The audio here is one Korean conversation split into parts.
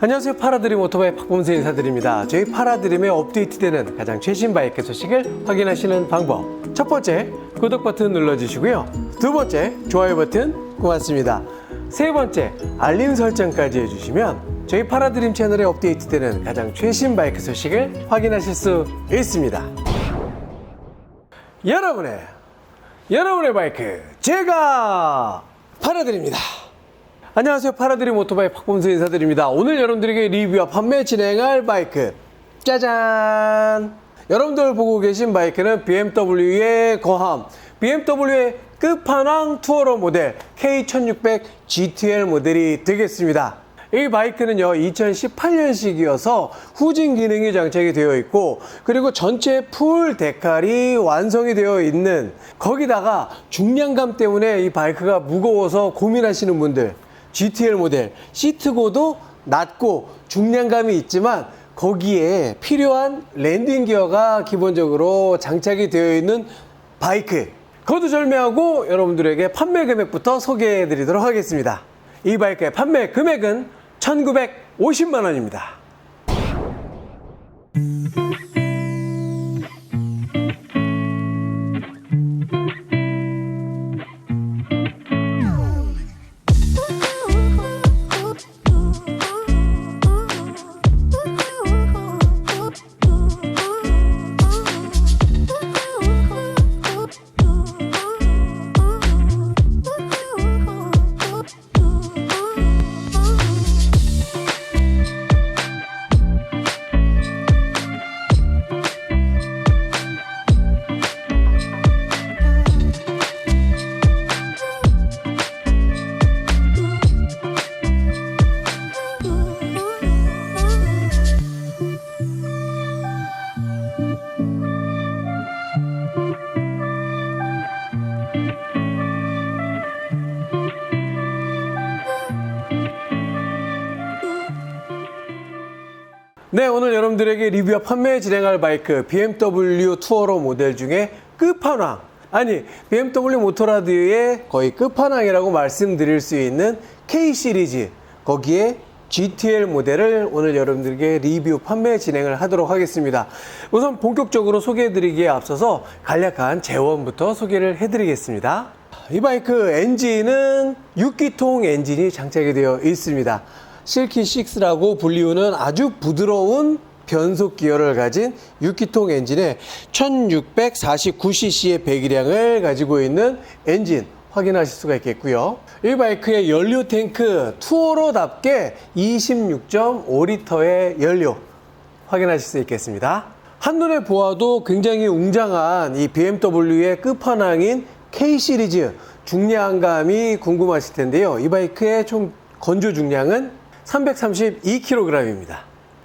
안녕하세요. 파라드림 오토바이 박범수 인사드립니다. 저희 파라드림에 업데이트되는 가장 최신 바이크 소식을 확인하시는 방법. 첫 번째 구독 버튼 눌러주시고요. 두 번째 좋아요 버튼 고맙습니다. 세 번째 알림 설정까지 해주시면 저희 파라드림 채널에 업데이트되는 가장 최신 바이크 소식을 확인하실 수 있습니다. 여러분의 여러분의 바이크 제가 팔아드립니다. 안녕하세요. 파라드림 오토바이 박범수 인사드립니다. 오늘 여러분들에게 리뷰와 판매 진행할 바이크 짜잔! 여러분들 보고 계신 바이크는 BMW의 거함, BMW의 끝판왕 투어러 모델 K1600 GTL 모델이 되겠습니다. 이 바이크는요 2018년식이어서 후진 기능이 장착이 되어 있고 그리고 전체 풀 데칼이 완성이 되어 있는 거기다가 중량감 때문에 이 바이크가 무거워서 고민하시는 분들 GTL 모델 시트고도 낮고 중량감이 있지만 거기에 필요한 랜딩 기어가 기본적으로 장착이 되어 있는 바이크 거두절미하고 여러분들에게 판매 금액부터 소개해 드리도록 하겠습니다. 이 바이크의 판매 금액은 1950만 원입니다. 네, 오늘 여러분들에게 리뷰와 판매 진행할 바이크 BMW 투어러 모델 중에 끝판왕. 아니, BMW 모토라드의 거의 끝판왕이라고 말씀드릴 수 있는 K 시리즈. 거기에 GTL 모델을 오늘 여러분들에게 리뷰 판매 진행을 하도록 하겠습니다. 우선 본격적으로 소개해드리기에 앞서서 간략한 재원부터 소개를 해드리겠습니다. 이 바이크 엔진은 6기통 엔진이 장착이 되어 있습니다. 실키6라고 불리우는 아주 부드러운 변속 기어를 가진 6기통 엔진에 1649cc의 배기량을 가지고 있는 엔진 확인하실 수가 있겠고요. 이 바이크의 연료 탱크 투어로답게 26.5리터의 연료 확인하실 수 있겠습니다. 한눈에 보아도 굉장히 웅장한 이 BMW의 끝판왕인 K 시리즈 중량감이 궁금하실 텐데요. 이 바이크의 총 건조 중량은 332kg입니다.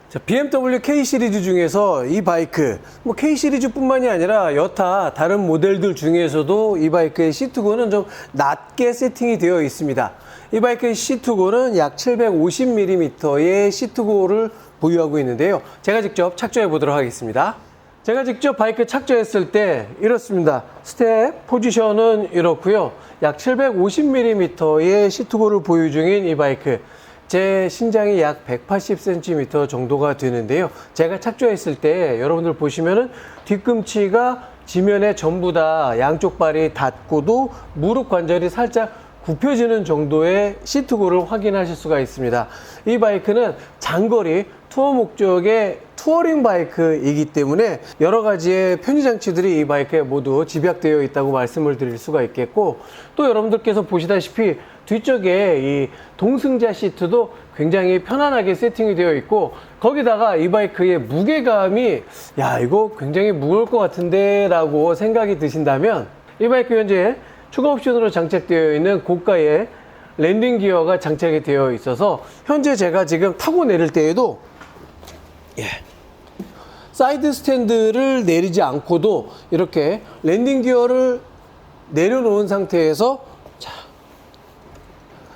자, BMW K 시리즈 중에서 이 바이크, 뭐 K 시리즈뿐만이 아니라 여타 다른 모델들 중에서도 이 바이크의 시트고는 좀 낮게 세팅이 되어 있습니다. 이 바이크의 시트고는 약 750mm의 시트고를 보유하고 있는데요. 제가 직접 착조해 보도록 하겠습니다. 제가 직접 바이크 착조했을 때 이렇습니다. 스텝 포지션은 이렇고요. 약 750mm의 시트고를 보유 중인 이 바이크. 제 신장이 약 180cm 정도가 되는데요. 제가 착조했을 때 여러분들 보시면은 뒤꿈치가 지면에 전부 다 양쪽 발이 닿고도 무릎 관절이 살짝 굽혀지는 정도의 시트고를 확인하실 수가 있습니다. 이 바이크는 장거리 투어 목적의 투어링 바이크이기 때문에 여러 가지의 편의 장치들이 이 바이크에 모두 집약되어 있다고 말씀을 드릴 수가 있겠고 또 여러분들께서 보시다시피 뒤쪽에 이 동승자 시트도 굉장히 편안하게 세팅이 되어 있고 거기다가 이 바이크의 무게감이 야 이거 굉장히 무거울 것 같은데 라고 생각이 드신다면 이 바이크 현재 추가 옵션으로 장착되어 있는 고가의 랜딩 기어가 장착이 되어 있어서 현재 제가 지금 타고 내릴 때에도 예. 사이드 스탠드를 내리지 않고도 이렇게 랜딩 기어를 내려놓은 상태에서 자,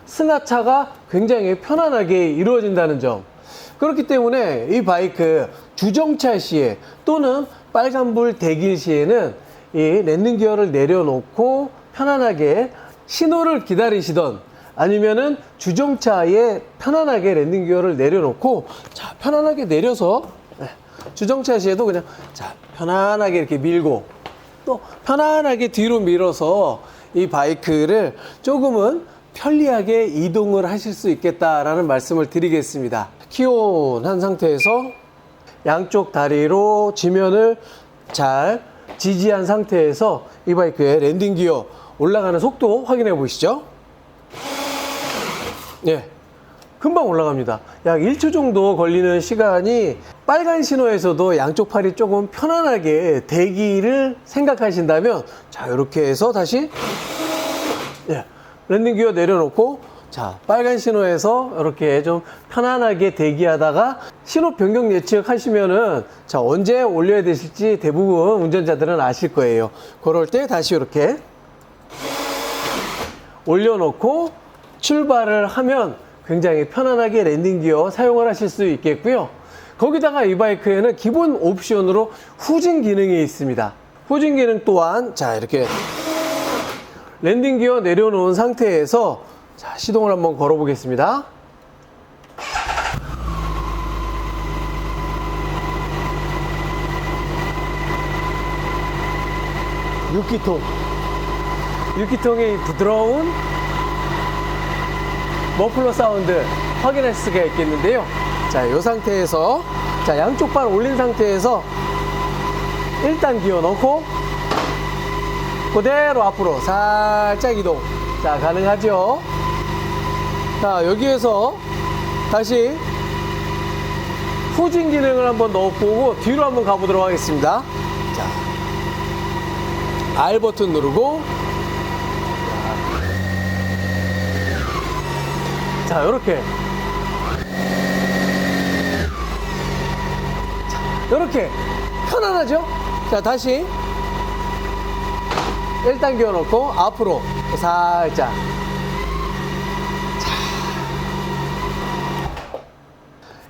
승하차가 굉장히 편안하게 이루어진다는 점. 그렇기 때문에 이 바이크 주정차 시에 또는 빨간불 대길 시에는 이 랜딩 기어를 내려놓고 편안하게 신호를 기다리시던 아니면은 주정차에 편안하게 랜딩 기어를 내려놓고 자 편안하게 내려서 네, 주정차 시에도 그냥 자 편안하게 이렇게 밀고 또 편안하게 뒤로 밀어서 이 바이크를 조금은 편리하게 이동을 하실 수 있겠다라는 말씀을 드리겠습니다. 키온한 상태에서 양쪽 다리로 지면을 잘 지지한 상태에서 이 바이크의 랜딩 기어 올라가는 속도 확인해 보시죠. 예. 금방 올라갑니다. 약 1초 정도 걸리는 시간이 빨간 신호에서도 양쪽 팔이 조금 편안하게 대기를 생각하신다면 자, 이렇게 해서 다시 예. 랜딩 기어 내려놓고 자, 빨간 신호에서 이렇게 좀 편안하게 대기하다가 신호 변경 예측 하시면은 자, 언제 올려야 되실지 대부분 운전자들은 아실 거예요. 그럴 때 다시 이렇게 올려놓고 출발을 하면 굉장히 편안하게 랜딩 기어 사용을 하실 수 있겠고요. 거기다가 이 바이크에는 기본 옵션으로 후진 기능이 있습니다. 후진 기능 또한 자 이렇게 랜딩 기어 내려놓은 상태에서 자 시동을 한번 걸어 보겠습니다. 육기통육기통의 부드러운 머플러 사운드 확인할 수가 있겠는데요. 자, 이 상태에서 자, 양쪽 발 올린 상태에서 1단 기어 넣고 그대로 앞으로 살짝 이동. 자, 가능하죠? 자, 여기에서 다시 후진 기능을 한번 넣어보고 뒤로 한번 가보도록 하겠습니다. 자, R 버튼 누르고 자, 요렇게. 자, 요렇게. 편안하죠? 자, 다시. 1단 기어 놓고 앞으로 살짝.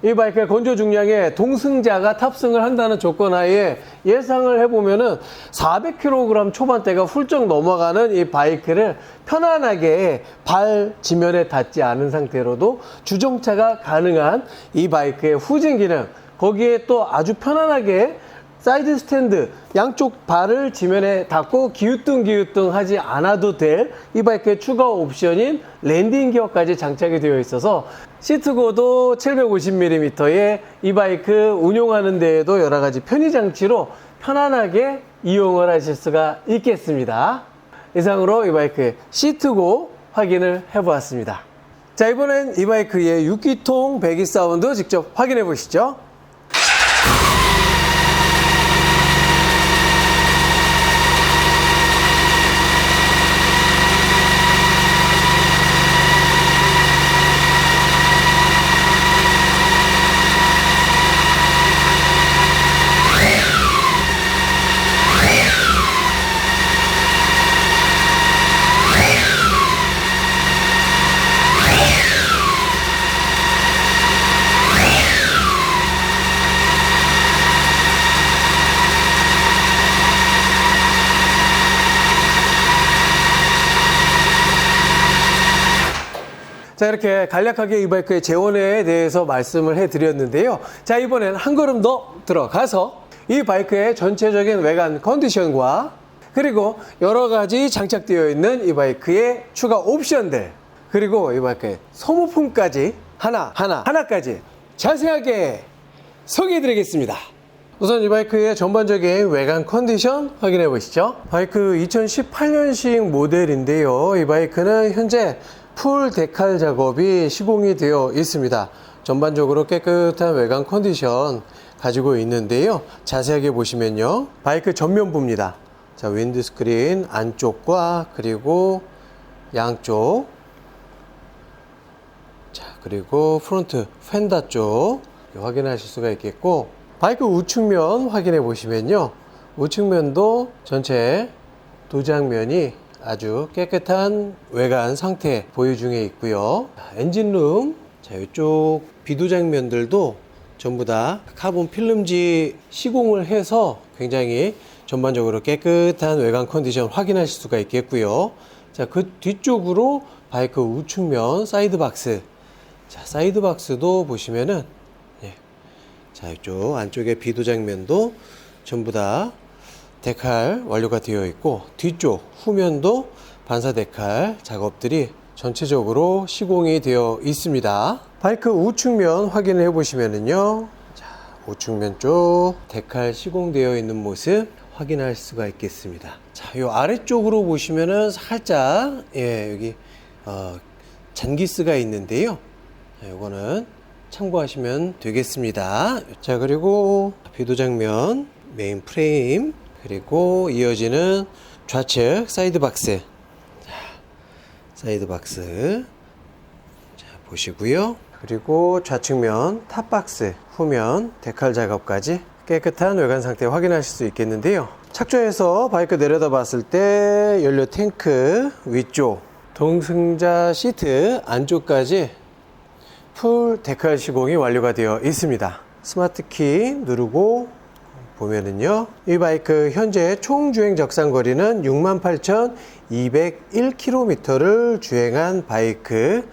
이 바이크의 건조 중량에 동승자가 탑승을 한다는 조건 하에 예상을 해보면은 400kg 초반대가 훌쩍 넘어가는 이 바이크를 편안하게 발 지면에 닿지 않은 상태로도 주정차가 가능한 이 바이크의 후진 기능 거기에 또 아주 편안하게 사이드 스탠드 양쪽 발을 지면에 닿고 기우뚱 기우뚱 하지 않아도 될 이 바이크의 추가 옵션인 랜딩 기어까지 장착이 되어 있어서 시트고도 750mm의 이 바이크 운용하는 데에도 여러 가지 편의 장치로 편안하게 이용을 하실 수가 있겠습니다. 이상으로 이 바이크의 시트고 확인을 해보았습니다. 자 이번엔 이 바이크의 6기통 배기 사운드 직접 확인해 보시죠. 자, 이렇게 간략하게 이 바이크의 재원에 대해서 말씀을 해드렸는데요. 자, 이번엔 한 걸음 더 들어가서 이 바이크의 전체적인 외관 컨디션과 그리고 여러 가지 장착되어 있는 이 바이크의 추가 옵션들 그리고 이 바이크의 소모품까지 하나, 하나, 하나까지 자세하게 소개해 드리겠습니다. 우선 이 바이크의 전반적인 외관 컨디션 확인해 보시죠. 바이크 2018년식 모델인데요. 이 바이크는 현재 풀 데칼 작업이 시공이 되어 있습니다. 전반적으로 깨끗한 외관 컨디션 가지고 있는데요. 자세하게 보시면요. 바이크 전면부입니다. 자, 윈드스크린 안쪽과 그리고 양쪽 자, 그리고 프론트 펜다 쪽 확인하실 수가 있겠고, 바이크 우측면 확인해 보시면요. 우측면도 전체 도장면이 아주 깨끗한 외관 상태 보유 중에 있고요. 엔진룸, 자, 이쪽 비도장면들도 전부 다 카본 필름지 시공을 해서 굉장히 전반적으로 깨끗한 외관 컨디션 확인하실 수가 있겠고요. 자, 그 뒤쪽으로 바이크 우측면 사이드 박스. 자, 사이드 박스도 보시면은, 예. 자, 이쪽 안쪽에 비도장면도 전부 다 데칼 완료가 되어 있고, 뒤쪽 후면도 반사 데칼 작업들이 전체적으로 시공이 되어 있습니다. 바이크 우측면 확인을 해 보시면은요. 자, 우측면 쪽 데칼 시공되어 있는 모습 확인할 수가 있겠습니다. 자, 요 아래쪽으로 보시면은 살짝 예, 여기 어, 잔기스가 있는데요. 자, 요거는 참고하시면 되겠습니다. 자, 그리고 비도 장면, 메인 프레임, 그리고 이어지는 좌측 사이드 박스. 자, 사이드 박스. 자, 보시고요. 그리고 좌측면 탑박스, 후면 데칼 작업까지 깨끗한 외관 상태 확인하실 수 있겠는데요. 착조해서 바이크 내려다 봤을 때 연료 탱크 위쪽, 동승자 시트 안쪽까지 풀 데칼 시공이 완료가 되어 있습니다. 스마트 키 누르고 보면은요. 이 바이크 현재 총 주행 적상 거리는 68,201km를 주행한 바이크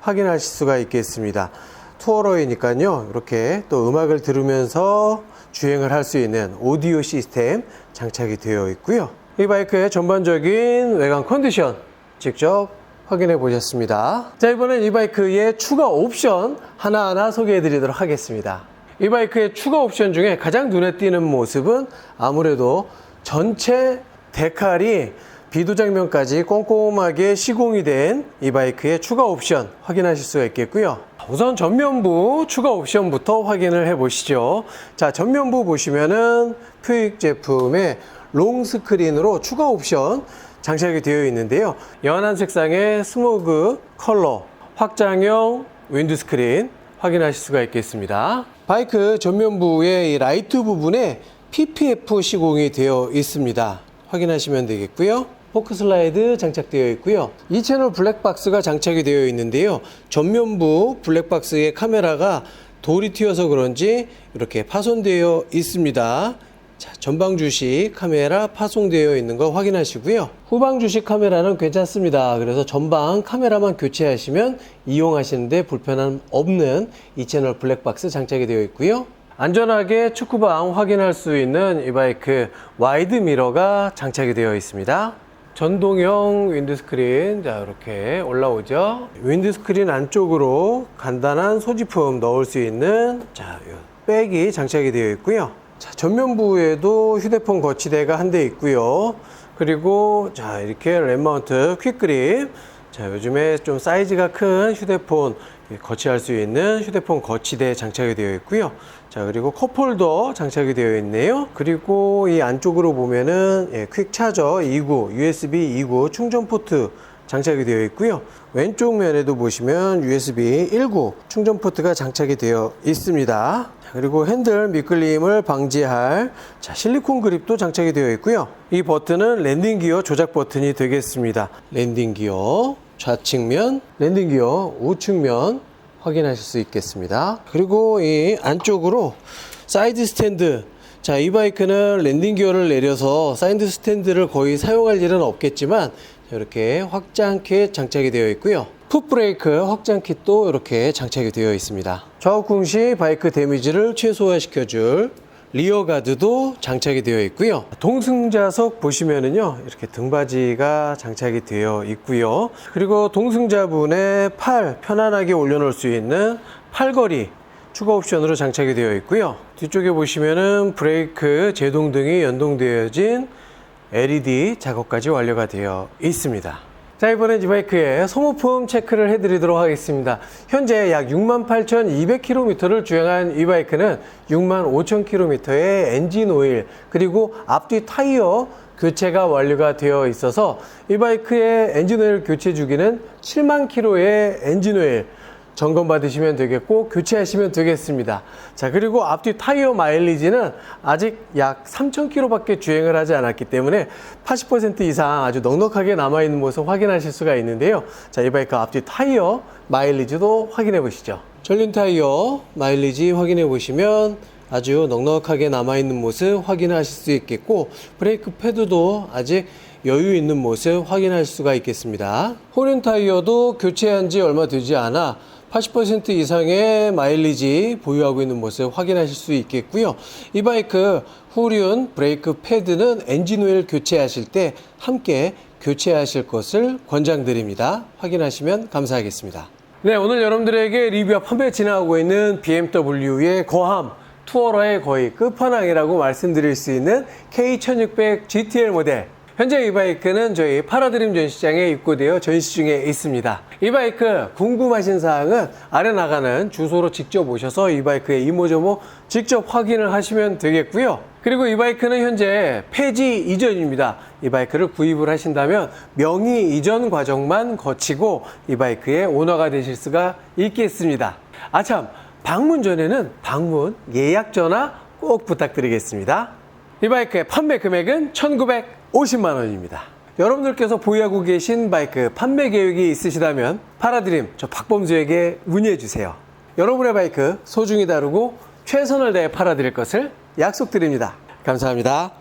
확인하실 수가 있겠습니다. 투어러이니까요. 이렇게 또 음악을 들으면서 주행을 할 수 있는 오디오 시스템 장착이 되어 있고요. 이 바이크의 전반적인 외관 컨디션 직접 확인해 보셨습니다. 자, 이번엔 이 바이크의 추가 옵션 하나하나 소개해 드리도록 하겠습니다. 이 바이크의 추가 옵션 중에 가장 눈에 띄는 모습은 아무래도 전체 데칼이 비도장면까지 꼼꼼하게 시공이 된 이 바이크의 추가 옵션 확인하실 수가 있겠고요. 우선 전면부 추가 옵션부터 확인을 해 보시죠. 자, 전면부 보시면은 퓨익 제품의 롱 스크린으로 추가 옵션 장착이 되어 있는데요. 연한 색상의 스모그 컬러, 확장형 윈드 스크린 확인하실 수가 있겠습니다. 바이크 전면부의 이 라이트 부분에 PPF 시공이 되어 있습니다. 확인하시면 되겠고요. 포크 슬라이드 장착되어 있고요. 이 채널 블랙박스가 장착이 되어 있는데요. 전면부 블랙박스의 카메라가 돌이 튀어서 그런지 이렇게 파손되어 있습니다. 자, 전방 주식 카메라 파손되어 있는 거 확인하시고요. 후방 주식 카메라는 괜찮습니다. 그래서 전방 카메라만 교체하시면 이용하시는데 불편함 없는 이 채널 블랙박스 장착이 되어 있고요. 안전하게 축구방 확인할 수 있는 이 바이크 와이드 미러가 장착이 되어 있습니다. 전동형 윈드스크린 자 이렇게 올라오죠 윈드스크린 안쪽으로 간단한 소지품 넣을 수 있는 자 요 백이 장착이 되어 있고요 자 전면부에도 휴대폰 거치대가 한 대 있고요 그리고 자 이렇게 랩마운트 퀵그립 자 요즘에 좀 사이즈가 큰 휴대폰 거치할 수 있는 휴대폰 거치대 장착이 되어 있고요. 자 그리고 컵홀더 장착이 되어 있네요. 그리고 이 안쪽으로 보면은 예, 퀵 차저 2구, USB 2구 충전 포트 장착이 되어 있고요. 왼쪽 면에도 보시면 USB 1구 충전 포트가 장착이 되어 있습니다. 자, 그리고 핸들 미끌림을 방지할 자, 실리콘 그립도 장착이 되어 있고요. 이 버튼은 랜딩 기어 조작 버튼이 되겠습니다. 랜딩 기어 좌측면, 랜딩 기어 우측면 확인하실 수 있겠습니다. 그리고 이 안쪽으로 사이드 스탠드 자, 이 바이크는 랜딩 기어를 내려서 사이드 스탠드를 거의 사용할 일은 없겠지만 이렇게 확장킷 장착이 되어 있고요. 풋브레이크 확장킷도 이렇게 장착이 되어 있습니다. 좌우 궁시 바이크 데미지를 최소화시켜줄 리어 가드도 장착이 되어 있고요. 동승자석 보시면은요, 이렇게 등받이가 장착이 되어 있고요. 그리고 동승자분의 팔 편안하게 올려놓을 수 있는 팔걸이 추가 옵션으로 장착이 되어 있고요. 뒤쪽에 보시면은 브레이크 제동등이 연동되어진 LED 작업까지 완료가 되어 있습니다. 자, 이번엔 이 바이크의 소모품 체크를 해드리도록 하겠습니다. 현재 약 68,200km를 주행한 이 바이크는 65,000km의 엔진 오일, 그리고 앞뒤 타이어 교체가 완료가 되어 있어서 이 바이크의 엔진 오일 교체 주기는 7만 km의 엔진 오일, 점검 받으시면 되겠고 교체하시면 되겠습니다. 자 그리고 앞뒤 타이어 마일리지는 아직 약 3,000km밖에 주행을 하지 않았기 때문에 80% 이상 아주 넉넉하게 남아 있는 모습 확인하실 수가 있는데요. 자 이 바이크 앞뒤 타이어 마일리지도 확인해 보시죠. 전륜 타이어 마일리지 확인해 보시면 아주 넉넉하게 남아 있는 모습 확인하실 수 있겠고 브레이크 패드도 아직 여유 있는 모습 확인할 수가 있겠습니다. 호륜 타이어도 교체한 지 얼마 되지 않아 80% 이상의 마일리지 보유하고 있는 모습 확인하실 수 있겠고요. 이 바이크 후륜 브레이크 패드는 엔진 오일 교체하실 때 함께 교체하실 것을 권장드립니다. 확인하시면 감사하겠습니다. 네, 오늘 여러분들에게 리뷰와 판매 진행하고 있는 BMW의 거함 투어러의 거의 끝판왕이라고 말씀드릴 수 있는 K1600 GTL 모델. 현재 이 바이크는 저희 파라드림 전시장에 입고되어 전시 중에 있습니다. 이 바이크 궁금하신 사항은 아래 나가는 주소로 직접 오셔서 이 바이크의 이모저모 직접 확인을 하시면 되겠고요. 그리고 이 바이크는 현재 폐지 이전입니다. 이 바이크를 구입을 하신다면 명의 이전 과정만 거치고 이 바이크의 오너가 되실 수가 있겠습니다. 아참, 방문 전에는 방문 예약 전화 꼭 부탁드리겠습니다. 이 바이크의 판매 금액은 1,950만 원입니다. 여러분들께서 보유하고 계신 바이크 판매 계획이 있으시다면 파라드림 저 박범수에게 문의해 주세요. 여러분의 바이크 소중히 다루고 최선을 다해 팔아드릴 것을 약속드립니다. 감사합니다.